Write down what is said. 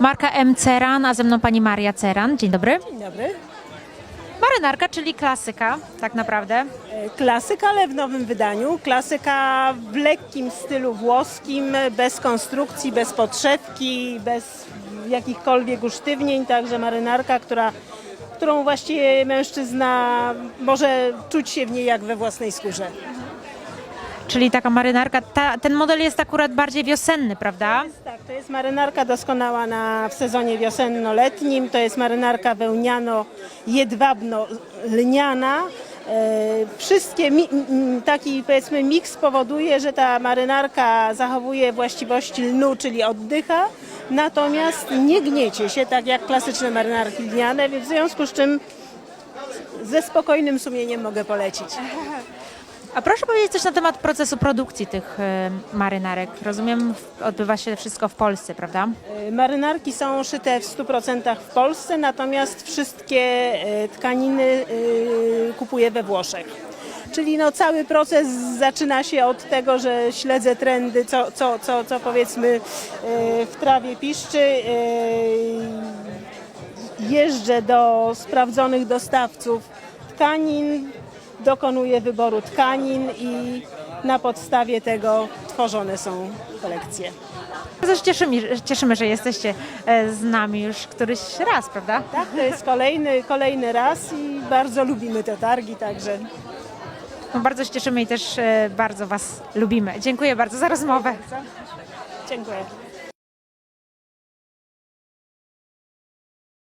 Marka M. Ceran, a ze mną pani Maria Ceran. Dzień dobry. Dzień dobry. Marynarka, czyli klasyka, tak naprawdę. E, Klasyka, ale w nowym wydaniu. Klasyka w lekkim stylu włoskim, bez konstrukcji, bez podszewki, bez jakichkolwiek usztywnień. Także marynarka, która, którą właściwie mężczyzna może czuć się w niej jak we własnej skórze. Czyli taka marynarka. Ta, ten model jest akurat bardziej wiosenny, prawda? Tak, to jest marynarka doskonała na, w sezonie wiosenno-letnim. To jest marynarka wełniano-jedwabno-lniana. E, wszystkie, mi, m, taki powiedzmy miks powoduje, że ta marynarka zachowuje właściwości lnu, czyli oddycha, natomiast nie gniecie się, tak jak klasyczne marynarki lniane, więc w związku z czym ze spokojnym sumieniem mogę polecić. A proszę powiedzieć coś na temat procesu produkcji tych e, marynarek. Rozumiem, odbywa się wszystko w Polsce, prawda? E, Marynarki są szyte w 100% w Polsce, natomiast wszystkie e, tkaniny e, kupuję we Włoszech. Czyli no, cały proces zaczyna się od tego, że śledzę trendy, co, co, co, co powiedzmy w trawie piszczy. e, Jeżdżę do sprawdzonych dostawców tkanin, dokonuję wyboru tkanin i na podstawie tego tworzone są kolekcje. Bardzo się cieszymy, cieszymy, że jesteście e, z nami już któryś raz, prawda? Tak, to jest kolejny, kolejny raz i bardzo lubimy te targi, także No, bardzo się cieszymy i też e, bardzo Was lubimy. Dziękuję bardzo za rozmowę. dziękuję.